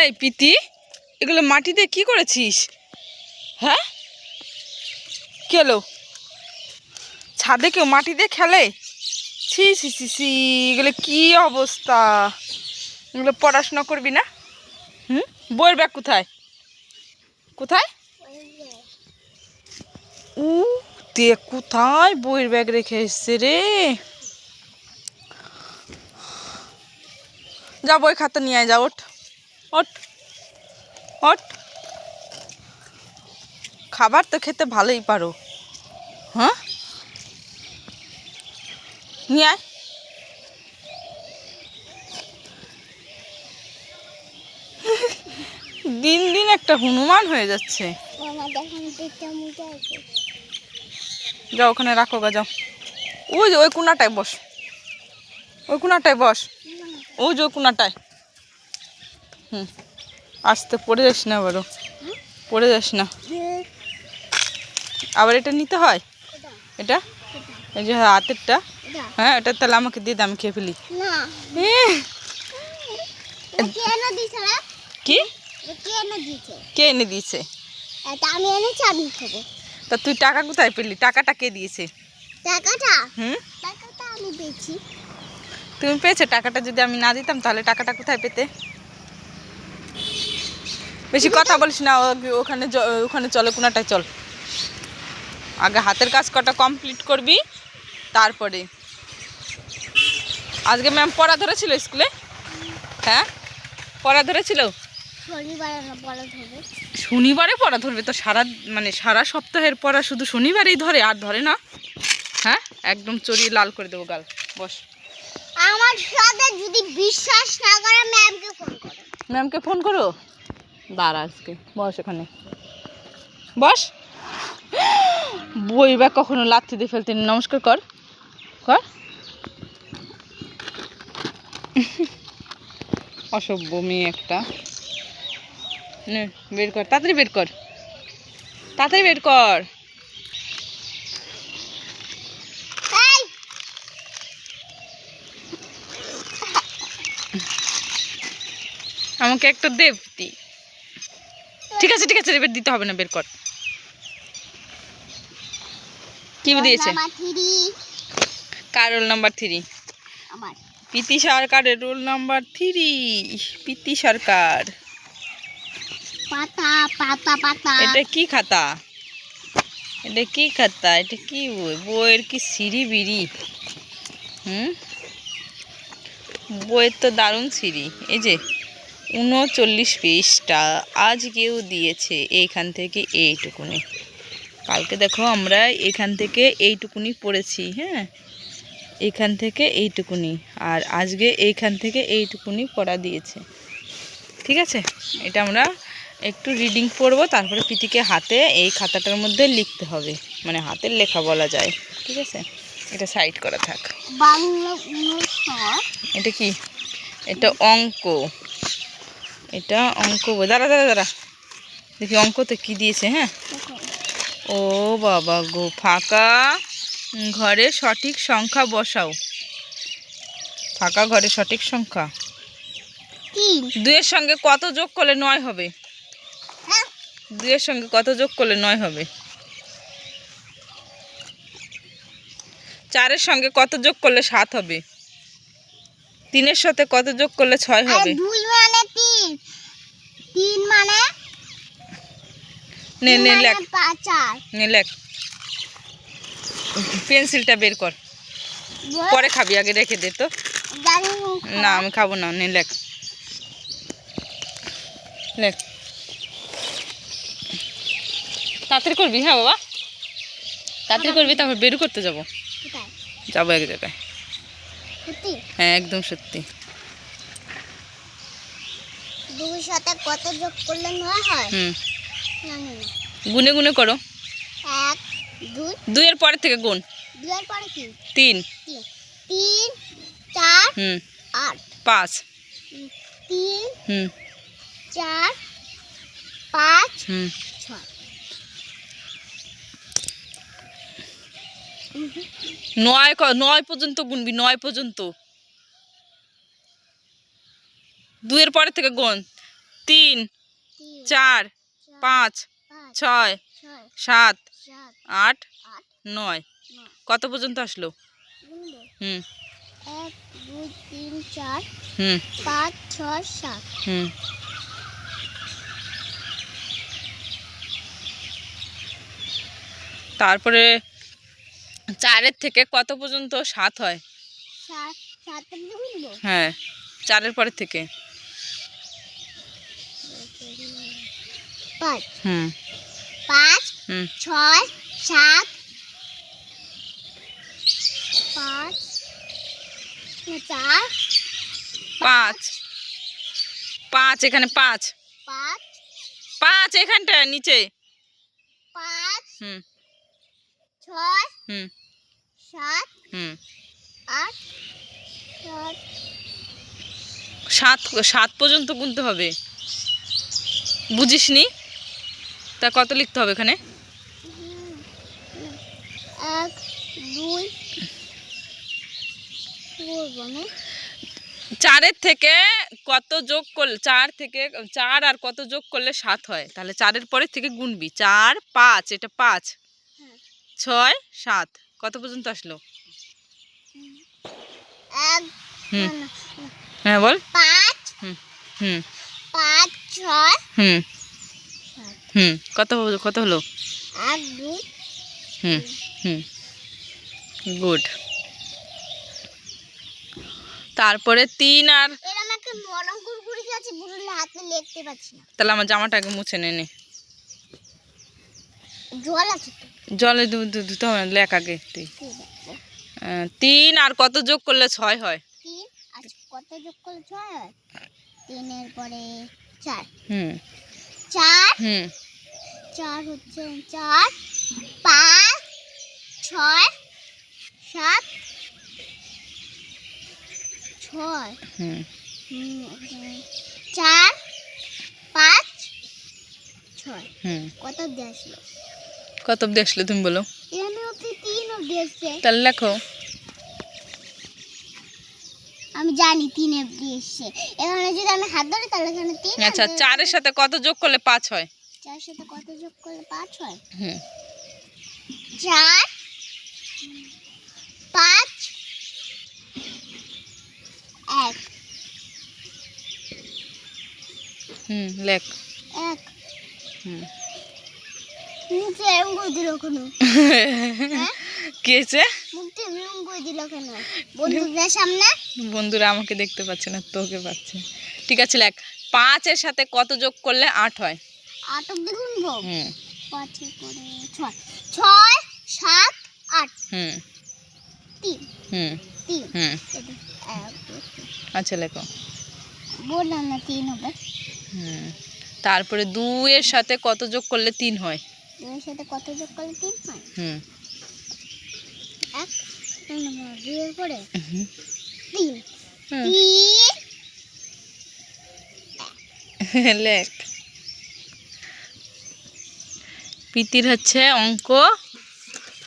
এই পিতি এগুলো মাটিতে কি করেছিস? হ্যাঁ? কেলো ছাদে কেউ মাটি দিয়ে খেলে? ছি ছি ছি ছি, এগুলো কি অবস্থা? এগুলো পড়াশোনা করবি না? হুম? বইয়ের ব্যাগ কোথায়? কোথায়? উ দেখ কোথায় বইয়ের ব্যাগ রেখে এসছে রে? যা বই খাতা নিয়ে আয়, যা, ওঠ। ওঠ ওঠ খাবার তো খেতে ভালোই পারো। হ্যাঁ? নিয়ে আয়। দিন দিন একটা হনুমান হয়ে যাচ্ছে। যাও ওখানে রাখো গা যাও। ওই যে ওই কোনাটায় বস। ওই কোনাটায় বস। ওই যে ওই কোনাটায়। হুম। আসতে পড়ে যাস না আবারও। পড়ে যাস না। আবার এটা নিতে হয়? এটা? এই যে হাতেরটা? হ্যাঁ এটা তাহলে আমাকে দিয়ে দে আমি খেয়ে ফেলি। কে কি? এনে দিয়েছে? আমি এনেছি আমি খাব। তা তুই টাকা কোথায় পেলি? টাকাটা কে দিয়েছে? টাকাটা? হুম? টাকাটা আমি পেয়েছি। তুমি পেয়েছ? টাকাটা যদি আমি না দিতাম তাহলে টাকাটা কোথায় পেতে? বেশি কথা বলিস না ওখানে ওখানে চলে কোনাটায় চল। আগে হাতের কাজ কটা কমপ্লিট করবি তারপরে। আজকে ম্যাম পড়া ধরেছিল স্কুলে? হ্যাঁ? পড়া ধরেছিল? শনিবারে পড়া ধরবে। তো সারা মানে সারা সপ্তাহের পড়া শুধু শনিবারেই ধরে আর ধরে না। হ্যাঁ? একদম চড়িয়ে লাল করে দেবো গাল। বস। আমার সাথে যদি বিশ্বাস না করে ম্যামকে ফোন করো। ম্যামকে ফোন করো? দাঁড়া আজকে। বস এখানে বস। বই বা কখনো লাথি দিয়ে ফেলতে নেই। নমস্কার কর। কর। অসভ্য মেয়ে একটা। বের কর। তাড়াতাড়ি বের কর। তাড়াতাড়ি বের কর। আমাকে একটা দেবতি। ঠিক আছে ঠিক আছে এবার দিতে হবে না বের কর। কি দিয়েছে? কার রোল নাম্বার থ্রি? পিতি সরকারের রোল নাম্বার থ্রি। পিতি সরকার। পাতা পাতা পাতা। এটা কি খাতা? এটা কি খাতা? এটা কি বই? বইয়ের কি সিঁড়ি বিড়ি? হুম? বইয়ের তো দারুণ সিঁড়ি। এই যে উনচল্লিশ পৃষ্ঠা। আজকেও দিয়েছে এইখান থেকে এইটুকুনি। কালকে দেখো আমরা এখান থেকে এইটুকুনি পড়েছি হ্যাঁ? এখান থেকে এইটুকুনি। আর আজকে এইখান থেকে এইটুকুনি পড়া দিয়েছে। ঠিক আছে? এটা আমরা একটু রিডিং পড়ব তারপরে পিটিকে হাতে এই খাতাটার মধ্যে লিখতে হবে। মানে হাতের লেখা বলা যায়। ঠিক আছে? এটা সাইড করা থাক। এটা কি? এটা অঙ্ক। এটা অঙ্ক বই। দাঁড়া দাঁড়া দাঁড়া। দেখি অঙ্কতে কি দিয়েছে হ্যাঁ? ও বাবা গো ফাঁকা ঘরে সঠিক সংখ্যা বসাও। ফাঁকা ঘরে সঠিক সংখ্যা? তিন। দুইয়ের সঙ্গে কত যোগ করলে নয় হবে? হ্যাঁ। দুইয়ের সঙ্গে কত যোগ করলে নয় হবে? চারের সঙ্গে কত যোগ করলে সাত হবে? তিনের সাথে কত যোগ করলে ছয় হবে? মানে তিন মানে? নে নে মানে লেখ। নে লেখ। পেন্সিলটা বের কর। পরে খাবি আগে রেখে দে তো। না আমি খাব না নে লেখ। লেখ। তাড়াতাড়ি করবি হ্যাঁ বাবা? তাড়াতাড়ি করবি তারপর বের করতে যাব। যাব এক জায়গায়। হ্যাঁ একদম সত্যি। দুই সাথে কত যোগ করলে নয় হয়? হুম। গুনে গুনে করো। এক দুই। দুইয়ের পরের থেকে গুণ। দুইয়ের পরে কি? তিন। তিন। চার হুম। আট। পাঁচ। তিন হুম। চার পাঁচ হুম। ছয়। নয় নয় পর্যন্ত গুনবি নয় পর্যন্ত। দুইয়ের পরের থেকে গুণ। তিন চার পাঁচ ছয় সাত আট নয়। কত পর্যন্ত আসলো? হুম। এক দুই তিন চার হুম। পাঁচ ছয় সাত। হুম। তারপরে চারের থেকে কত পর্যন্ত সাত হয়? হ্যাঁ চারের পরের থেকে। পাঁচ। হুম। পাঁচ হুম। ছয় সাত পাঁচ চার পাঁচ। পাঁচ এখানে পাঁচ। পাঁচ। পাঁচ এখানটা নিচে। পাঁচ হুম। ছয় হুম। সাত হুম। আট সাত সাত পর্যন্ত গুনতে হবে। বুঝিসনি? তা কত লিখতে হবে এখানে? এক দুই চারের থেকে কত যোগ করলে চার থেকে চার আর কত যোগ করলে সাত হয়? তাহলে চারের পরের থেকে গুনবি। চার পাঁচ এটা পাঁচ। হ্যাঁ। ছয় সাত। কত পর্যন্ত আসলো? হুম। হ্যাঁ বল। পাঁচ হুম হুম। পাঁচ ছয় হুম। হুম কত কত হলো? হুম হুম গুড। তারপরে তিন আর তাহলে আমার জামাটাকে মুছে নে জল ধুতে হবে না, লেখ আগে তুই তিন আর কত যোগ করলে ছয় হয়? আচ্ছা কত যোগ করলে ছয় হয়? তিনের পরে চার। হুম চার হুম। চার হচ্ছে চার পাঁচ ছয় সাত ছয়। হুম। চার পাঁচ ছয়। হুম। কত অব্দি আসলো? কত অব্দি আসলে তুমি বলো? এখানে অব্দি তিন অব্দি আসছে। তাহলে লেখো। আমি জানি তিন অব্দি এসছে। এখানে যদি আমি হাত ধরি তাহলে এখানে তিন আচ্ছা চারের সাথে কত যোগ করলে পাঁচ হয়? চার সাথে কত যোগ করলে পাঁচ হয়? হুম। চার পাঁচ এক। হুম লেখ। এক। হুম। মুখে এরম করে দিল কেন। হ্যাঁ বন্ধুরা আমাকে দেখতে পাচ্ছে না তোকে পাচ্ছে। ঠিক আছে লেখ। পাঁচের সাথে কত যোগ করলে আট হয়? আট অব্দি গুনবো? হুম। পাঁচে করে ছয়। ছয় সাত আট। হুম। তিন। হুম। তিন। হুম। দুই। আচ্ছা লেখো। বললাম না তিন হবে। হুম। তারপরে সাথে কত যোগ করলে তিন হয়? দুইয়ের সাথে কত যোগ করলে তিন হয়? হুম। দুইয়ের পরে? তিন লেখ। পিতির হচ্ছে অঙ্ক।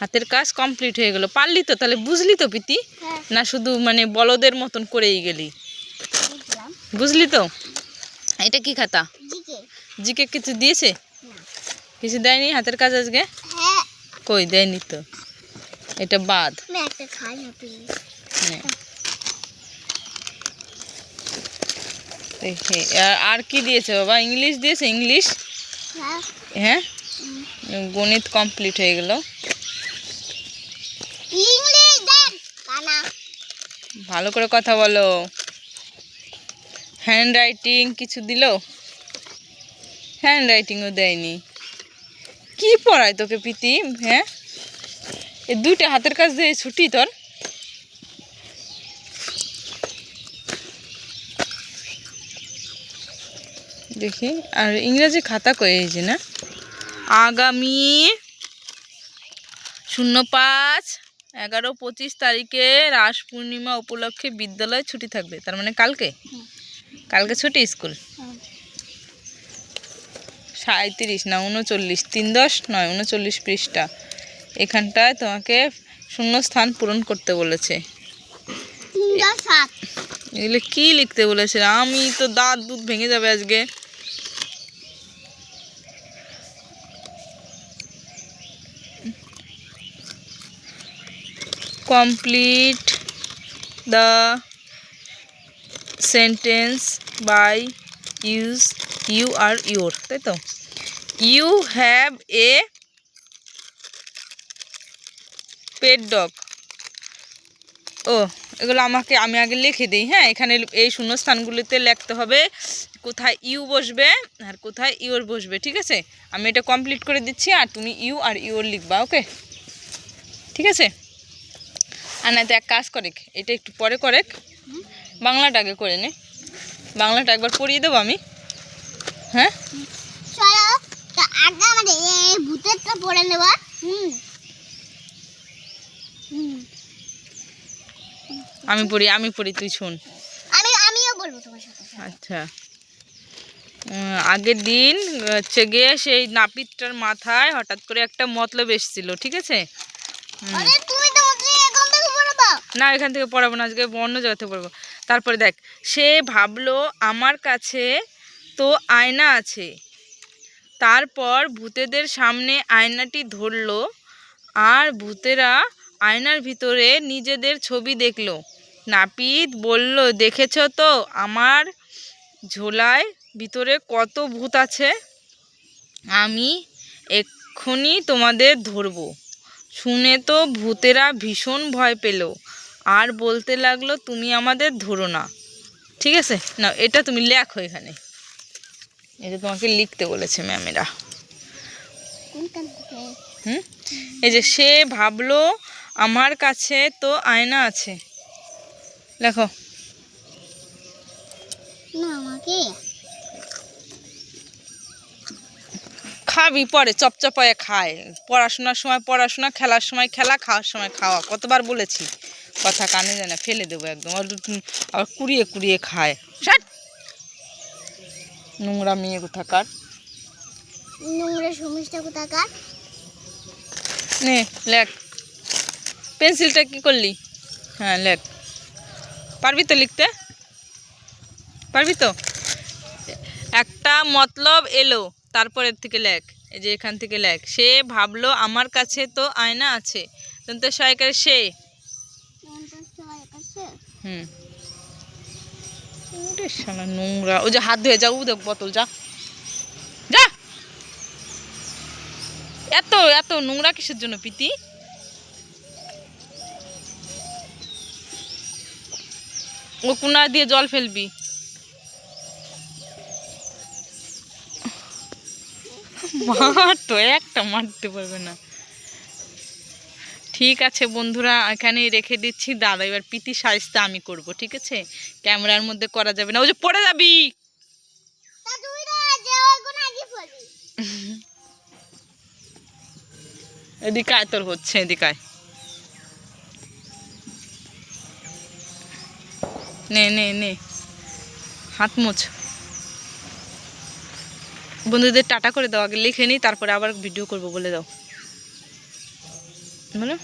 হাতের কাজ কমপ্লিট হয়ে গেল। পারলি তো? তাহলে বুঝলি তো পিতি হ্যাঁ। না শুধু মানে বলদের মতন করেই গেলি? বুঝলি তো? এটা কি খাতা? জিকে। জিকে কিছু দিয়েছে? কিছু দেয়নি হাতের কাজ আজকে? হ্যাঁ। কই? দেয়নি তো। এটা বাদ। দেখি আর- কি দিয়েছে বাবা? ইংলিশ দিয়েছে? ইংলিশ? হ্যাঁ। হ্যাঁ? গণিত কমপ্লিট হয়ে গেল। ভালো করে কথা বলো। হ্যান্ড রাইটিং কিছু দিল? হ্যান্ড রাইটিংও দেয়নি। কি পড়ায় তোকে প্রীতিম হ্যাঁ? এই দুইটা হাতের কাজ দিয়ে ছুটি তোর। দেখি আর ইংরেজি খাতা কয়েছে না? আগামী শূন্য পাঁচ এগারো পঁচিশ তারিখে রাস পূর্ণিমা উপলক্ষে বিদ্যালয় ছুটি থাকবে। তার মানে কালকে? কালকে ছুটি স্কুল? হ্যাঁ। সাঁত্রিশ না উনচল্লিশ তিন দশ নয় উনচল্লিশ পৃষ্ঠা। এখানটায় তোমাকে শূন্য স্থান পূরণ করতে বলেছে। এগুলো কি লিখতে বলেছে? আমি তো দাঁত দুধ ভেঙে যাবে আজকে। Complete the sentence by use you are your তাই তো? You have a pet dog. ও, এগুলো আমাকে আমি আগে লিখে দিই হ্যাঁ? এখানে এই শূন্যস্থানগুলিতে লিখতে হবে কোথায় ইউ বসবে আর কোথায় ইউর বসবে, ঠিক আছে? আমি এটা কমপ্লিট করে দিচ্ছি আর তুমি ইউ আর ইউর লিখবা, ওকে? ঠিক আছে? আর না এক কাজ করে এটা একটু পরে করে বাংলাটা আগে করে নে। বাংলাটা একবার পড়িয়ে দেবো আমি। হ্যাঁ? চলো আগে আমাদের পড়ে হুম? আমি পড়ি আমি পড়ি তুই শোন। আমি আমিও বলব তোমার সাথে। আচ্ছা। আগের দিন হচ্ছে গিয়ে সেই নাপিতটার মাথায় হঠাৎ করে একটা মতলব এসেছিল ঠিক আছে? না এখান থেকে পড়াবো না আজকে অন্য জায়গা থেকে পড়ব। তারপরে দেখ সে ভাবলো আমার কাছে তো আয়না আছে। তারপর ভূতেদের সামনে আয়নাটি ধরলো আর ভূতেরা আয়নার ভিতরে নিজেদের ছবি দেখল। নাপিত বলল দেখেছ তো আমার ঝোলায় ভিতরে কত ভূত আছে? আমি এক্ষুনি তোমাদের ধরবো। শুনে তো ভূতেরা ভীষণ ভয় পেল। আর বলতে লাগল তুমি আমাদের ধরো না। ঠিক আছে? না এটা তুমি লেখো এখানে। এটা তোমাকে লিখতে বলেছে ম্যামেরা। হুম? এই যে সে ভাবলো আমার কাছে তো আয়না আছে। লেখো না আমাকে। খাবি পরে চপচপায়ে খায়। পড়াশোনার সময় পড়াশোনা খেলার সময় খেলা খাওয়ার সময় খাওয়া। কতবার বলেছি। কথা কানে যায় না ফেলে দেবো একদম। আর আবার কুড়িয়ে কুড়িয়ে খায়। ষাট নোংরা মেয়ে কোথাকার? নোংরা সমস্যা কোথাকার? নে লেখ। পেন্সিলটা কি করলি? হ্যাঁ লেখ। পারবি তো লিখতে? পারবি তো? একটা মতলব এলো তারপরের থেকে লেখ। এই যে এখান থেকে লেখ। সে ভাবলো আমার কাছে তো আয়না আছে। তো সহায়কার সে? হুম। শালা নোংরা। ও যে হাত ধুয়ে যাও দেখ বোতল যা। যা! এত এত নোংরা কিসের জন্য পিতি ও কুনা দিয়ে জল ফেলবি। মার তো একটা মারতে পারবে না। ঠিক আছে বন্ধুরা এখানেই রেখে দিচ্ছি। দাদা এবার পিতি সাইজটা আমি করব ঠিক আছে? ক্যামেরার মধ্যে করা যাবে না। ও যে পড়ে যাবি! তা তুই তো যে ওইগুলো আগে পড়বি। এদিকে আয় তোর হচ্ছে এদিকে নে নে নে। হাত মোছ। বন্ধুদের টাটা করে দাও, আগে লিখে নিই, তারপরে আবার ভিডিও করব বলে দাও। বলো।